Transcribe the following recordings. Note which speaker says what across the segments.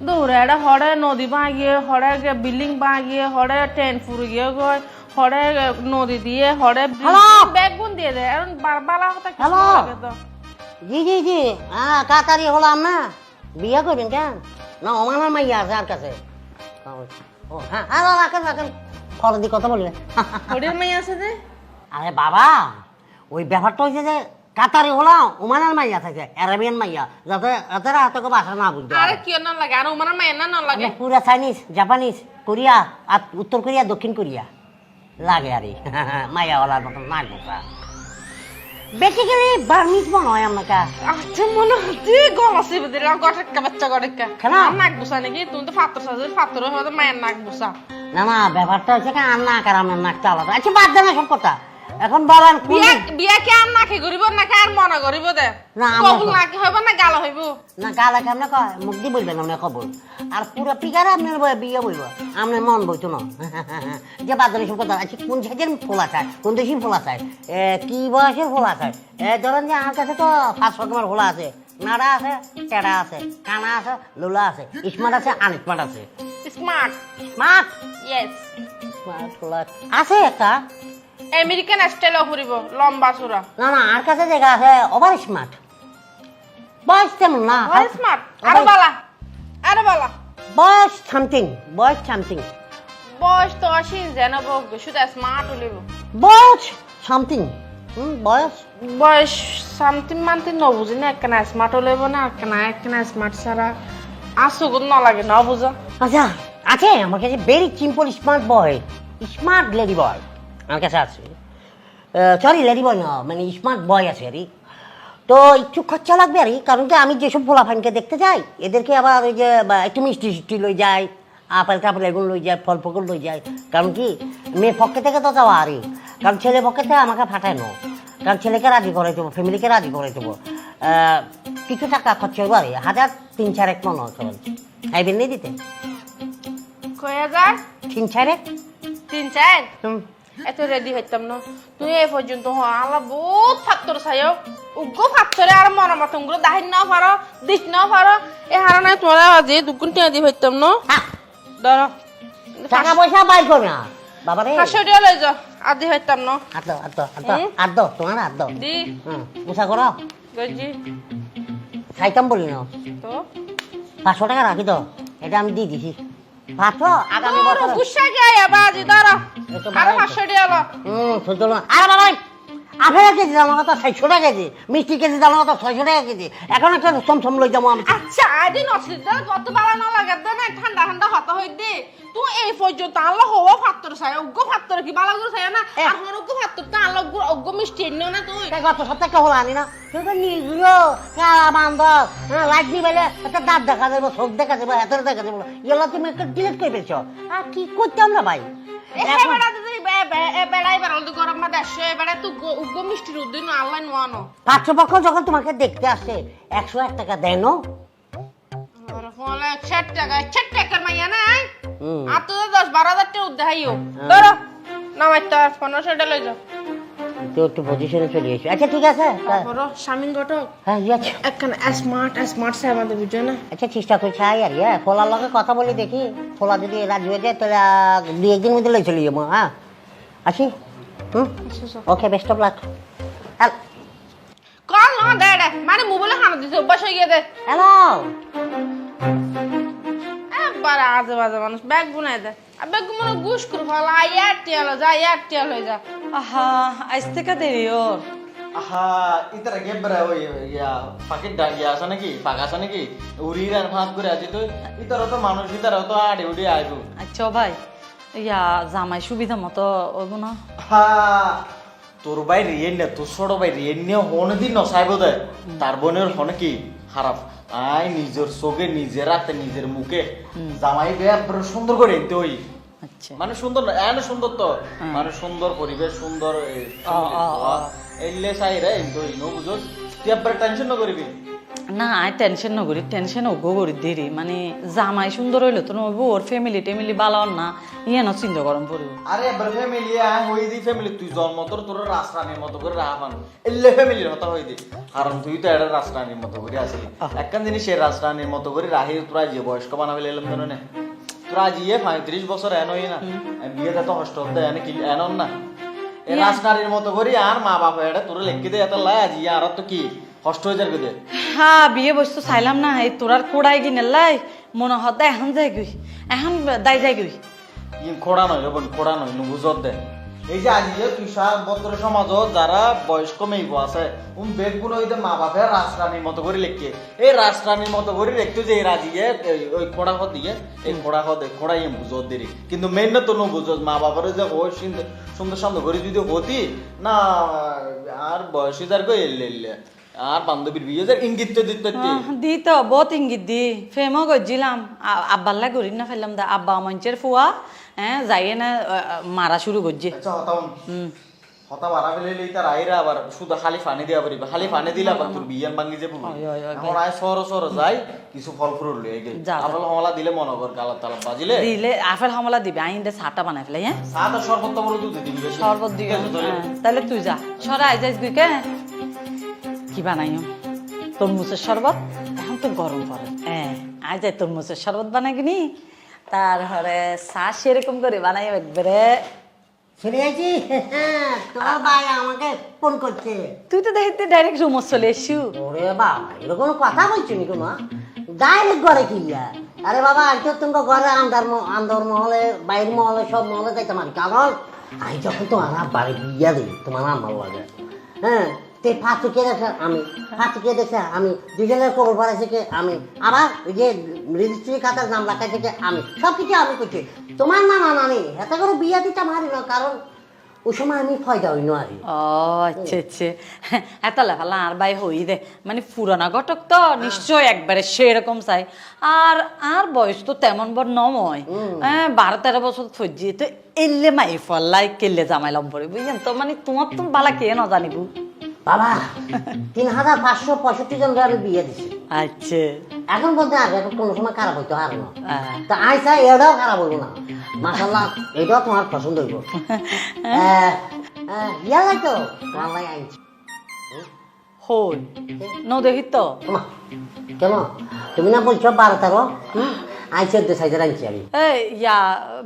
Speaker 1: দৌড়ে এটা হরে নদী ভাঙিয়ে হরে বিল্ডিং ভাঙিয়ে হরে ট্রেন ফুরিয়ে গয় হরে নদী দিয়ে হরে? ব্যাগ দিয়ে দেয় এখন বালা কথা কিছু
Speaker 2: Hello?
Speaker 1: লাগে তো
Speaker 2: জি জি জি হ্যাঁ কাতারি হলাম না বিয়ে করবেন কেন না ওমানার মাইয়া আছে আর কাছে ও হ্যাঁ হ্যাঁ রাখেন রাখেন ফল দিয়ে কথা
Speaker 1: মেয়ে আছে যে
Speaker 2: আরে বাবা ওই ব্যাপারটা হয়েছে যে কাতারি হলাম ওমানার মাইয়া থাকে অ্যারাবিয়ান মাইয়া। যাতে যাতে হাতে ভাষা না বুঝতে
Speaker 1: আরে
Speaker 2: পারে।
Speaker 1: কি না লাগে আর উমার মেয়ে না না লাগে
Speaker 2: মানে পুরা চাইনিজ জাপানিজ কোরিয়া আর উত্তর কোরিয়া দক্ষিণ কোরিয়া। লাগে আরে মাইয়া মাইয়াওয়ালার মতন নাক বসা বেসিক্যালি বার্মিজ মনে হয় আমাকে।
Speaker 1: আচ্ছা মনে হচ্ছে আছে বুঝলি গটেক্কা বাচ্চা গটেক্কা
Speaker 2: কেন?
Speaker 1: আর নাক বুসা নাকি? তুমি তো ফাতর সাজে ফাতর হয়ে মায়ের নাক বুসা
Speaker 2: না না ব্যাপারটা হচ্ছে কি আর নাক আর আমার নাকটা আলাদা। আচ্ছা বাদ দেন সব কথা। এখন কোন
Speaker 1: বিয়া বিয়া কি আর নাকে করিব নাকি আর মনে করিব দে?
Speaker 2: না,
Speaker 1: কবুল নাকি হইব না গাল হইব?
Speaker 2: না গালা কেমনে কয়? মুখ দিয়ে বলবেন আমরা খবর আর পুরো পিকারে আপনার বই বিয়ে বইব আপনার মন বইতো না। যে বাদ দেন সব কথা আচ্ছা কোন সাইজের ফোলা চায় কোন দেশের ফোলা চায় এ, কি বয়সের ফোলা চায় এ ধরেন যে আমার কাছে তো পাঁচ রকমের ফোলা আছে। নাড়া আছে টেড়া আছে কানা আছে লোলা আছে স্মার্ট আছে আনস্মার্ট আছে।
Speaker 1: স্মার্ট।
Speaker 2: স্মার্ট?
Speaker 1: ইয়েস
Speaker 2: স্মার্ট ফোলা আছে একটা?
Speaker 1: আমেরিকান স্টাইল ফুরিব লম্বা সুরা
Speaker 2: না না আর কাছে জায়গা আছে ওভার স্মার্ট। বয়স তেমন না
Speaker 1: আর স্মার্ট? আরও বালা আরও বালা।
Speaker 2: বয়স সামথিং বয়স সামথিং
Speaker 1: বয়স তো আসিন যেন বলবে শুধু স্মার্ট হলিব
Speaker 2: বয়স সামথিং বয়স।
Speaker 1: বয়স সামথিং মানতে ন বুঝি না একখানা স্মার্ট হলিব না একখানা একখানা স্মার্ট ছাড়া। আসুগুন ন লাগে ন বুঝা।
Speaker 2: আচ্ছা আছে আমার কাছে very simple smart boy smart lady boy আমার কাছে আছে। সরি লেডি বয় না মানে স্মার্ট বয় আছে আরে তো একটু খরচা লাগবে আরে কারণ কি আমি যেসব পোলাফানকে দেখতে যাই এদেরকে আবার ওই যে একটু মিষ্টি সিষ্টি লই যায় আপেল টাপেল এগুলো লই যায় ফল ফকল লই যায় কারণ কি মেয়ে পক্ষে থেকে তো যাওয়া আরে কারণ ছেলে পক্ষে থেকে আমাকে ফাটায় না। কারণ ছেলেকে রাজি করে দেবো ফ্যামিলিকে রাজি করে দেবো। কিছু টাকা খরচা হইব আরে হাজার তিন চার এক মনে হয় কেবল আইবেন নেই দিতে?
Speaker 1: কয় হাজার?
Speaker 2: তিন চারেক?
Speaker 1: তিন চার?
Speaker 2: হুম।
Speaker 1: এত রেডি হইতাম না। তুই এ পর্যন্ত হ আল্লাহ বহুত ফাত্তর চাইও উগ্র ফাত্তরে আর মনে মতো উগ্র দাহিন নাও পারো দিস নাও পারো। এ হারানায় তোরা আজি দুগুণ টিয়া দি হইতাম না। ধরো।
Speaker 2: টাকা পয়সা বাইর করবে না। বাবা রে।
Speaker 1: পাঁচশো টাকা লই যাও আদি হইতাম না।
Speaker 2: দাও হাত দাও হাত তোমার দাও।
Speaker 1: দি।
Speaker 2: হুম উষা করো।
Speaker 1: গজি।
Speaker 2: খাইতাম বলি না
Speaker 1: তো?
Speaker 2: পাঁচশো টাকা রাখি তো এটা আমি দিয়ে দিছি। পাঁচশো আগামী বছর।
Speaker 1: গুসা গে আবা আজি ধরো।
Speaker 2: আরও
Speaker 1: পাঁচশো টাকা
Speaker 2: হুম শুনতো না বাবা আপেল কেজি দাম কত ছয়শো টাকা কেজি মিষ্টি কেজি দাম কত ছয়শো টাকা কেজি এখন একটা সমসম লই যাব আমি।
Speaker 1: আচ্ছা আদি নসিদ কত বালা না লাগে না ঠান্ডা ঠান্ডা হত হই দে। তুই এই পর্যন্ত আল্লাহ হওয়া ফাত্তর চাই উগ্র ফাত্তর কি বালা গুলো চাই না?
Speaker 2: এ।
Speaker 1: আর হন উগ্র ফাত্তর তো আল্লাহ উগ্র উগ্র মিষ্টি এনে না তুই?
Speaker 2: তাই গত সপ্তাহে হলো আনি না। দিবেলে একটা দাঁত দেখা যাব চোখ দেখা যাব হাতের দেখা যাব এগুলো তুমি একটা ডিলিট করে পেয়েছ আর কি করতাম না ভাই? পাত্রপক্ষ যখন তোমাকে দেখতে আসে একশো এক টাকা দেয় না?
Speaker 1: টাকা টাকার মাইয়া নাই। আর তো দশ বারো হাজার টাকা উদ্দে হাইও। ধরো নামাই তো পনেরোশো টাকা লই যাও
Speaker 2: তো একটু পজিশনে চলে এসে। আচ্ছা ঠিক আছে।
Speaker 1: তারপরও স্বামীন ঘটক?
Speaker 2: হ্যাঁ ইয়ে
Speaker 1: একখান স্মার্ট স্মার্ট সাহেব আমাদের বুঝছ না
Speaker 2: আচ্ছা চেষ্টা করছি আই আর ইয়ে ফোলার লগে কথা বলে দেখি। ফোলা যদি রাজি হয়ে যায় তাহলে দুই একদিন মধ্যে লই চলে যাব হ্যাঁ। আসি? হুম? Okay best of luck
Speaker 1: call না দে দে। মানে মোবাইলে হানা দিছে অভ্যাস হয়ে গিয়ে
Speaker 2: হ্যালো
Speaker 1: একবার আজে বাজে মানুষ ব্যাগ বুনাই দে। আর ব্যাগ মনে গুস করে ফেলা ইয়ার টিয়াল যা ইয়ার টিয়াল হয়ে যা।
Speaker 3: আহা আজ থেকে দেরি ওর।
Speaker 4: আহা ইতারা গেবরা ওই ইয়া ফাঁকির ডাক ইয়া আছে নাকি? ফাঁক আছে নাকি? উড়ির আর ফাঁক করে আছি তো ইতারা তো মানুষ ইতারা তো আড়ে উড়ে আইবো।
Speaker 3: আচ্ছা ভাই ইয়া জামাই সুবিধা মতো ওগো না।
Speaker 4: হা তোর ভাই রিয়েন না তোর ছোট ভাই রিয়েন নিয়ে হন দিন নসাইব দে। তার বোনের হন কি? খারাপ। আই নিজের চোখে নিজের রাতে নিজের মুখে। জামাই বেয়া সুন্দর করে এনতে ওই
Speaker 3: আচ্ছা।
Speaker 4: মানে সুন্দর না এনে সুন্দর তো। মানে সুন্দর পরিবেশ সুন্দর। এলে চাই রে এনতে ওই নো বুঝোস? তুই একবার টেনশন না করবি?
Speaker 3: না আই টেনশন টেনশন ওগো করি দেরি। মানে জামাই সুন্দর হইল তো নবু ওর ফ্যামিলি টেমিলি বালাও না ইয়ে না চিন্তা গরম পড়ব।
Speaker 4: আরে এবার ফ্যামিলি আয় হই দি ফ্যামিলি তুই জন্ম তোর তোর রাজরানীর মতো করে রাহামান এলে ফ্যামিলির মতো হই দি। কারণ তুই তো এটা রাজরানীর মতো করে আসলি একখান জিনিস সে রাজরানীর মতো করে রাহি তোরা যে বয়স্ক বানাবে এলাম কেন না? তোরা জিয়ে পঁয়ত্রিশ বছর এন হই না? বিয়েতে তো হস্ট হতে এনে কি এনন না? এই রাজনারীর মতো করি আর মা বাবা এটা তোর লেখকে দে এত লাজ আজি আর তো কি? কষ্ট হয়ে যাবে দে।
Speaker 3: হ্যাঁ বিয়ে বস্তু চাইলাম না এই তোরার কোড়াই কিনে লাই মনে হতে এখন যাই গই এখন দাই যাই গই
Speaker 4: খোড়া নয় বোন খোড়া নয় নুবুজত দে। এই যে আজি যে তুই বদ্র সমাজত যারা বয়স্ক মেয়েব আছে উম বেগগুলো হইতে মা বাপের রাজরানীর মতো করে লেখকে এই রাজরানীর মতো করে লিখতে যে এই রাজিয়ে ওই খোড়া হদ দিয়ে এই খোড়া হদ খোড়াই বুঝত দেরি কিন্তু মেন না তো নু বুঝত মা বাবার যে ওই সুন্দর সুন্দর সুন্দর করে যদি হতি না আর বয়সী যার গো এলে এলে আর বান্ধবীর বিয়ে যার ইঙ্গিত তো দিতে
Speaker 3: দি তো বহুত ইঙ্গিত দি। ফেমও গজিলাম। আব্বাল্লা করি না ফেললাম দা আব্বা মঞ্চের ফুয়া। হ্যাঁ যাইয়ে না মারা শুরু করছে।
Speaker 4: আচ্ছা হতা ফেলে তার আইরা আবার শুধু খালি দিয়া পারিবে খালি দিলে আবার তোর বিয়ান ভাঙি যাব
Speaker 3: ওই,
Speaker 4: আয় সর সর যাই কিছু ফল ফুল লই গে
Speaker 3: যা, যা।
Speaker 4: আপেল কমলা দিলে মনে কর বাজিলে।
Speaker 3: দিলে আফেল হামলা দিবে আইন দে ছাটা বানাই ফেলাই হ্যাঁ?
Speaker 4: আর শরবত তো বলে দুধ দিবি বেশি।
Speaker 3: শরবত দিবে
Speaker 4: তাহলে।
Speaker 3: তুই যা। সরাই যাইস গুইকে কি বানাইও তরমুজের শরবত? এখন তো গরম পড়ে। হ্যাঁ আজ যাই তরমুজের শরবত বানাই কিনি। তারপরে চা সেরকম করে বানাই একবারে।
Speaker 2: তোমার ভাই আমাকে ফোন করছে।
Speaker 3: তুই তো দেখতে ডাইরেক্ট রুমত চলে এসছু
Speaker 2: ওরে বাবা এরকম কথা বলছো নি কোনো ডাইরেক্ট ঘরে কি আরে বাবা আজ তো তোমার ঘরে আন্দার আন্দার মহলে বাইরের মহলে সব মহলে যাইতে পারি কারণ আমি যখন তোমার বাড়ি বিয়া দিই তোমার আমার লাগে। হ্যাঁ? তে ফাঁসু কে দেখে আমি? ফাঁসু কে দেখে আমি? দুজনের খবর পড়াইছে কে? আমি। আবার ওই যে রেজিস্ট্রি খাতার নাম থেকে আমি। সব কিছু আমি করছি তোমার না না এত করে বিয়া দিতে পারি না কারণ ওই সময় আমি ফয়দা হই
Speaker 3: ও আচ্ছা আচ্ছা। এত লেফালা আর বাই হই দে। মানে পুরানা ঘটক তো নিশ্চয় একবারে সেরকম চাই। আর আর বয়স তো তেমন বড় নময়। হ্যাঁ বারো তেরো বছর ফজি তো এলে মাই ফল্লাই কেলে জামাই লম্বরে বুঝলেন তো? মানে তোমার তো বালা কে ন জানিবু?
Speaker 2: বাবা তিন হাজার পাঁচশো পঁয়ষট্টি জন আমি বিয়ে দিছি।
Speaker 3: আচ্ছা।
Speaker 2: এখন বলতে আর এখন কোনো সময় খারাপ হইতে আর না। তা আই চাই এটাও খারাপ হইব না। মাসাল্লাহ এটাও তোমার পছন্দ হইব। ইয়া লাগতো তোমার লাই আনছি।
Speaker 3: হই ন দেখি তো।
Speaker 2: কেন? তুমি না বলছো বারো তেরো? হুম? আই চোদ্দ সাইজের আনছি আমি।
Speaker 3: ইয়া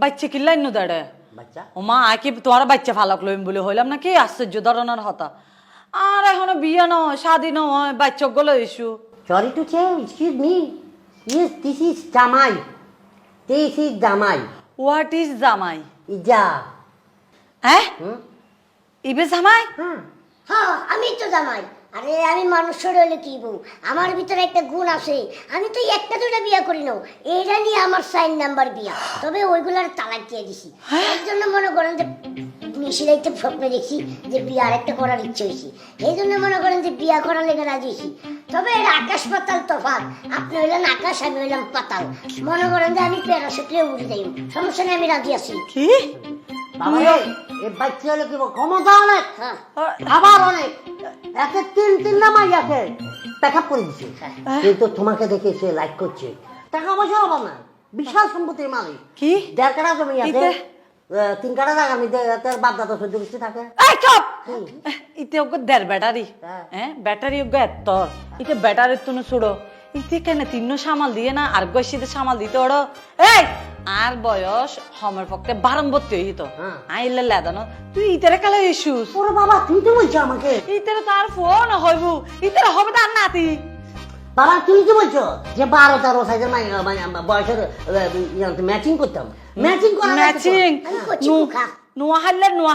Speaker 3: বাচ্চা কিল্লাই নু দাঁড়ে?
Speaker 2: বাচ্চা?
Speaker 3: ও মা আকি তোমার বাচ্চা ফালাক লইম বলে হইলাম নাকি? আশ্চর্য ধরনের হতা। আর এখনও বিয়ে নয় স্বাধীন নয় বাচ্চা গুলো ইস্যু।
Speaker 2: সরি টু চে excuse me yes this is jamai. This is jamai.
Speaker 3: What is jamai?
Speaker 2: ইজা।
Speaker 3: হ্যাঁ? ইবে জামাই?
Speaker 2: হ্যাঁ
Speaker 5: হ্যাঁ আমি তো জামাই। আরে আমি মানুষের হলে কি বউ? আমার ভিতরে একটা গুণ আছে। আমি তো একটা দুটা বিয়া করি না এইটা নিয়ে আমার সাইন নাম্বার বিয়া তবে ওইগুলার তালাক দিয়ে দিছি। এর জন্য মনে করেন যে মিশিলাইতে স্বপ্নে দেখছি যে বিয়া আরেকটা করার ইচ্ছে হয়েছে। এই জন্য মনে করেন যে বিয়া করার লেগে রাজি হয়েছি। তবে এটা আকাশ পাতাল তফাৎ আপনি হইলেন আকাশ আমি হইলাম পাতাল। মনে করেন যে আমি প্যারাশুটে উড়ে যাই সমস্যা নেই আমি রাজি আছি।
Speaker 3: কি?
Speaker 2: এ বাচ্চা হলে কি ক্ষমতা অনেক?
Speaker 5: হ্যাঁ।
Speaker 2: আবার অনেক। একে তিন তিন নামাই আছে প্যাকআপ করে দিছে। কিন্তু তোমাকে দেখে সে লাইক করছে। টাকা পয়সা অভাব নাই। বিশাল সম্পত্তির মালিক।
Speaker 3: কি?
Speaker 2: দেড় কাটা জমি আছে। তিন কাটা জায়গা আমি তার বাপ দাদা সহ্য করতে থাকে।
Speaker 3: এই চুপ! ইতে ওকে দেড় ব্যাটারি।
Speaker 2: হ্যাঁ।
Speaker 3: ব্যাটারি ওকে এত। ইতে ব্যাটারি তুমি ছুড়ো ইতে কেন তিন্ন সামাল দিয়ে না আর গৈসিতে সামাল দিতে ওড়ো। এই আর বয়স হমের পক্ষে বারম্বর্তী হইতো।
Speaker 2: হ্যাঁ।
Speaker 3: আইলে লেদানো। তুই ইতারে কালে ইস্যুস
Speaker 2: ওরে বাবা তুমি তো বলছো আমাকে?
Speaker 3: ইতারে তার ফোন হইব। ইতারে হবে তার নাতি।
Speaker 2: বাবা তুমি কি বলছো যে বারো তেরো সাইজের বয়সের ম্যাচিং করতাম। ম্যাচিং করা
Speaker 3: ম্যাচিং
Speaker 5: করছি।
Speaker 3: নোয়া নোয়া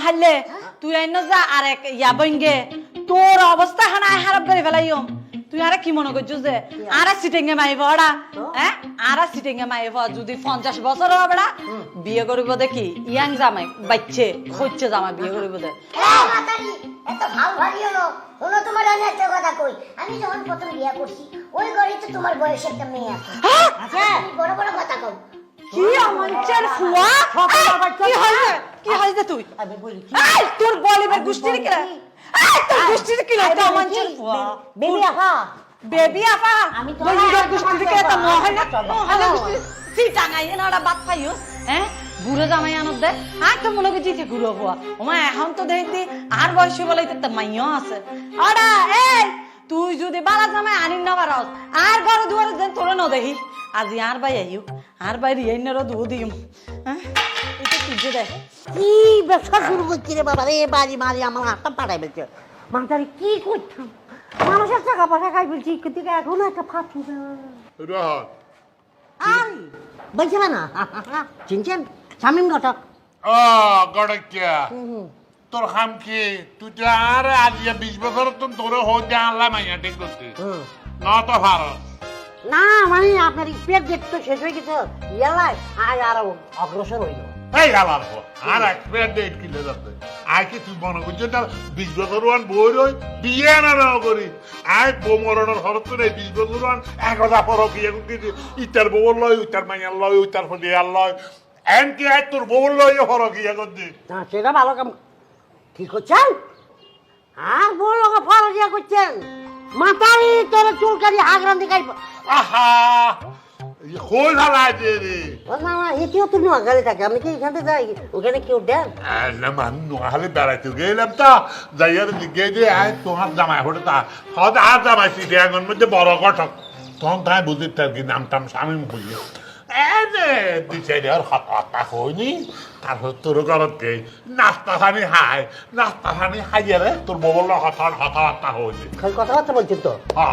Speaker 3: তুই আইন যা আর এক ইয়া বইঙ্গে তোর অবস্থা হানা হারাপ করে ফেলাইও। তুই আরে কি মনে করছিস যে? আরা সিটিংয়ে মাইব ওরা হ্যাঁ? আরা সিটিংয়ে মাইব। যদি পঞ্চাশ বছর হবে না বিয়ে করিব দেখি ইয়াং জামাই বাচ্চে হচ্ছে জামাই বিয়ে করিব দে।
Speaker 5: এত। হলো। তোমার আমি একটা কথা কই। আমি যখন প্রথম বিয়া করছি, ওই ঘরেই তো তোমার বয়সে একটা মেয়ে আছে। তুমি বড় বড় কথা কও।
Speaker 3: কি অমঞ্চের ফুয়া? কি হইছে কি হইছে তুই?
Speaker 2: আমি বলি?
Speaker 3: এই তোর বলিবের গোষ্ঠীর কি? রে? এই তোর গোষ্ঠীর কি? রে অমঞ্চের ফুয়া।
Speaker 2: বেবি আহা
Speaker 3: বেবি আপা
Speaker 2: আমি তো
Speaker 3: তো না ওরা বাদ পাইও। হ্যাঁ? ঘুরে জামাই আনত দে। আর তো মনে করছি যে ঘুরে হওয়া ওমা এখন তো দেখি আর বয়স বলে তো মাইও আছে। এই তুই যদি বালা জামাই আনিন না পারস আর ঘর দুয়ারে তোরে ন দেখি আজি আর বাই আইও আর বাই রিয়াইনারও দু দিম। এটা তুই দেখ
Speaker 2: কি ব্যবসা শুরু করছি রে বাবা রে বাড়ি মারি আমার হাতটা পাঠাই ফেলছে মাথারে কি করতাম মানুষের টাকা পয়সা খাই ফেলছি কিন্তু এখনও একটা ফাঁসি
Speaker 6: রহন
Speaker 2: আর বলছে না? চিনছেন শামিম ঘটক।
Speaker 6: ও গড়কিয়া তোর খাম কি? তুই আর আজিয়া বিশ বছর তোর হতে আনলাম মাইয়া ঠিক করতে
Speaker 2: হুম।
Speaker 6: ন তো ভারত
Speaker 2: না মানে আপনার স্পেয়ার ডেট তো শেষ হয়ে গেছে। ইয়ালাই আজ আর অগ্রসর হইল।
Speaker 6: এই আলার আর এক্সপায়ার ডেট কিলে যাচ্ছে আয় কি তুই মনে করছিস না বিশ বছর ওয়ান বই রই বিয়ে না না করি। আয় বউ মরণের খরচ নেই বিশ বছর ওয়ান এক হাজার পর বিয়ে করতে ইটার বউ লয় ইটার মাইয়ার লয় ইটার ফটিয়ার লয়। এন কি আয় তোর বউ লয় হরক ইয়ে করতে।
Speaker 2: না সেটা ভালো কাম। ঠিক করছেন? আর বড় লোক ফরজিয়া করছেন? মাথারি তোর চুলকারি হাগরান দেখাই
Speaker 6: আহা রে।
Speaker 2: না না এটিও তুমি আগালে থাকে আমি কি এখানে যাই? ওখানে কেউ দেন?
Speaker 6: না নোয়ালে বেড়াইতে গেলাম তো। যাইয়ার দিকে যে আয় তোমার জামাই হতে তা। হয়তো আর জামাই সিটে এখন মধ্যে বড় ঘটক তখন তাই বুঝি আর কি নাম টাম স্বামী বুঝি এই যে দুই চারি আর হাত হাতা হয়নি তারপর তোর ঘরত গে নাস্তা খানি হাই নাস্তা খানি হাইয়া রে তোর ববল হঠাৎ হঠাৎ হয়নি
Speaker 2: খালি কথাবার্তা বলছেন তো। আ,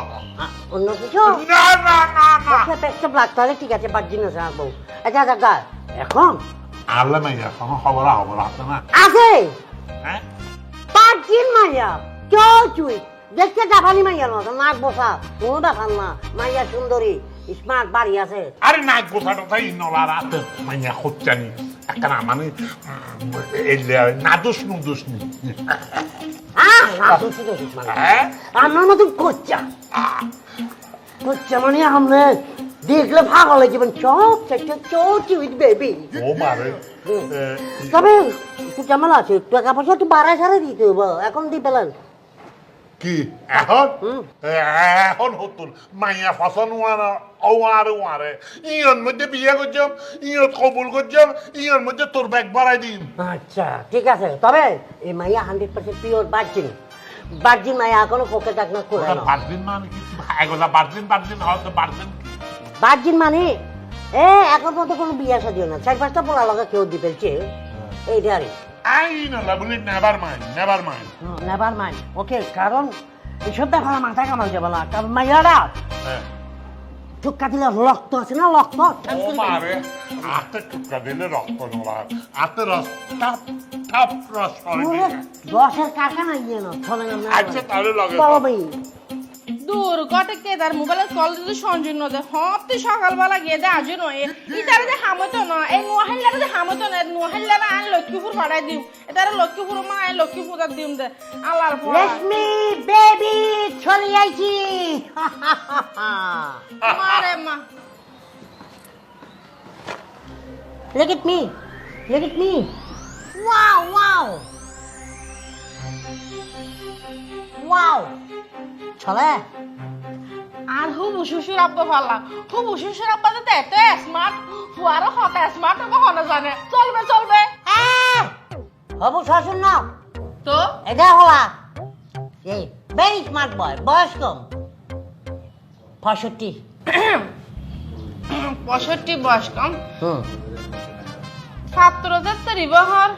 Speaker 2: অন্য কিছু?
Speaker 6: না না না না।
Speaker 2: পেটটা ব্লাক তাহলে ঠিক আছে আচ্ছা আচ্ছা গা এখন।
Speaker 6: আল্লাহ মাইয়া কোনো খবর খবর আছে না?
Speaker 2: আছে।
Speaker 6: হ্যাঁ
Speaker 2: বার্জিন মাইয়া কেউ চুই? দেখতে জাপানি মাইয়া মতো নাক বসা কোনো ব্যাপার না মাইয়া সুন্দরী স্মার্ট বাড়ি আছে।
Speaker 6: আরে তাই নলার মাইয়া একটা মানে নি
Speaker 2: হ্যাঁ না মানে
Speaker 6: হ্যাঁ?
Speaker 2: আমার মানে আমরা দেখলে ভালো লাগে মানে চপ চারটে চপ উইথ বেবি
Speaker 6: ও মারে।
Speaker 2: তবে একটু ঝামেলা আছে টাকা পয়সা একটু বাড়ায় সারে দিতে হবে এখন দিয়ে পেলেন
Speaker 6: কি? এখন। এখন হতুন। মাইয়া ফসন ওয়ারা ও আরে ওয়ারে ইয়ন মধ্যে বিয়ে করছম ইয়ন কবুল করছম ইয়ন মধ্যে তোর ব্যাগ বাড়াই দিম
Speaker 2: আচ্ছা ঠিক আছে। তবে এই মাইয়া hundred percent pure virgin virgin মাইয়া এখনও পকেট এক না করে
Speaker 6: বার্জিন মানে কি? এগুলা বার্জিন বার্জিন হয়তো বার্জিন কি?
Speaker 2: বার্জিন মানে? এ এখন পর্যন্ত কোনো বিয়া সাদিও না। চার পাঁচটা পোলা লগা কেউ দি ফেলছে। এইটা আর
Speaker 6: আই না লাগুলি never mind never mind
Speaker 2: never mind okay কারণ এইসব ব্যাপারে মাথা কামাই যাবে না? কারণ মাইয়ারা
Speaker 6: হ্যাঁ।
Speaker 2: দিলে রক্ত আছে না রক্ত?
Speaker 6: হাতে টুকরা দিলে রক্ত নোলার হাতে রস টাপ টাপ রস।
Speaker 2: রসের কারখানা ইয়ে না
Speaker 6: আচ্ছা তাহলে লগে
Speaker 1: দূর গটে কে তার মোবাইলে কল দিতে সঞ্জয় নদে হতে সকালবেলা গিয়ে দে আজও নয় ইতারে যে হামতো না এই নোয়াহিল্লারে যে হামতো না নোয়াহিল্লারে আন লক্ষ্মীপুর পাঠাই দিম এটারে লক্ষ্মীপুর মা আই লক্ষ্মীপুর আর দিম দে আল্লাহর পর
Speaker 2: রেশমি বেবি চলে আইছি
Speaker 1: মারে মা
Speaker 2: Look at me. Look at me. Wow, wow. Wow. চলে।
Speaker 1: আর হুবু শ্বশুর আব্বা ভালা হুবু শ্বশুর আব্বা তো এত স্মার্ট ফুয়ারও হত স্মার্ট হবে হনে জানে। চলবে চলবে।
Speaker 2: হবু শ্বশুর না।
Speaker 1: তো?
Speaker 2: এটা হলা এই ভেরি স্মার্ট বয় বয়স কম। পঁয়ষট্টি।
Speaker 1: পঁয়ষট্টি বয়স কম।
Speaker 2: হুম।
Speaker 1: ছাত্র ছাত্রী বহর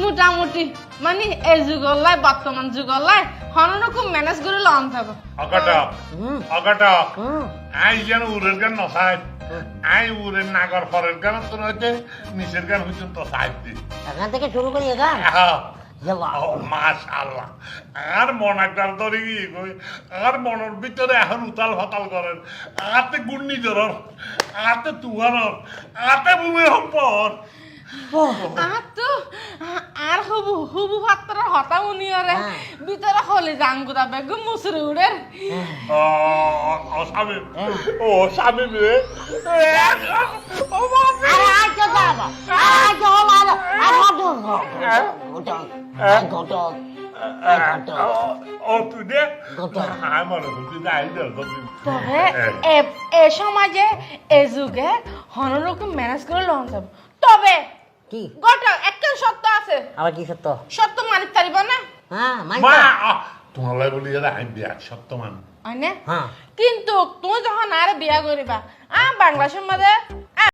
Speaker 1: মোটামুটি। মানে এই যুগলাই বর্তমান যুগলাই হনরকম ম্যানেজ করে লন থাকো।
Speaker 6: অকটক
Speaker 2: হুম।
Speaker 6: অকটক আই যেন উরের গান নসাই আই উরের নাগর ফরের গান তোর হইতে নিচের গান হইতে তো সাইড দি
Speaker 2: এখান থেকে শুরু করি এখান
Speaker 6: মাশাল্লাহ আর মন একটার ধরে কি কই আর মনের ভিতরে এখন উতাল করেন। তুহানর ভূমি সম্পদ
Speaker 1: আর তো আর হবু হবু হাতরা হতা উনিয়রে। ভিতরে হলি জাঙ্গুদা বেগম মুসরি উড়ের
Speaker 6: ও ও স্বামী। ও স্বামী রে ও বাবা
Speaker 2: আরে আজ যাব আজ হলো আরে
Speaker 6: মনে করছি যাই দে।
Speaker 1: তবে এ। সমাজে এ যুগে হনরকম ম্যানেজ করে লন যাব। তবে
Speaker 2: কি?
Speaker 1: গোটা একটা সত্য আছে।
Speaker 2: আবার কি সত্য?
Speaker 1: সত্য মানিত তারিব না?
Speaker 2: হ্যাঁ
Speaker 6: মা তোমার লাই বলি আমি বিয়া সত্য মান।
Speaker 1: হয় না?
Speaker 2: হ্যাঁ।
Speaker 1: কিন্তু তুমি যখন আর বিয়া করিবা আ বাংলা সমাজে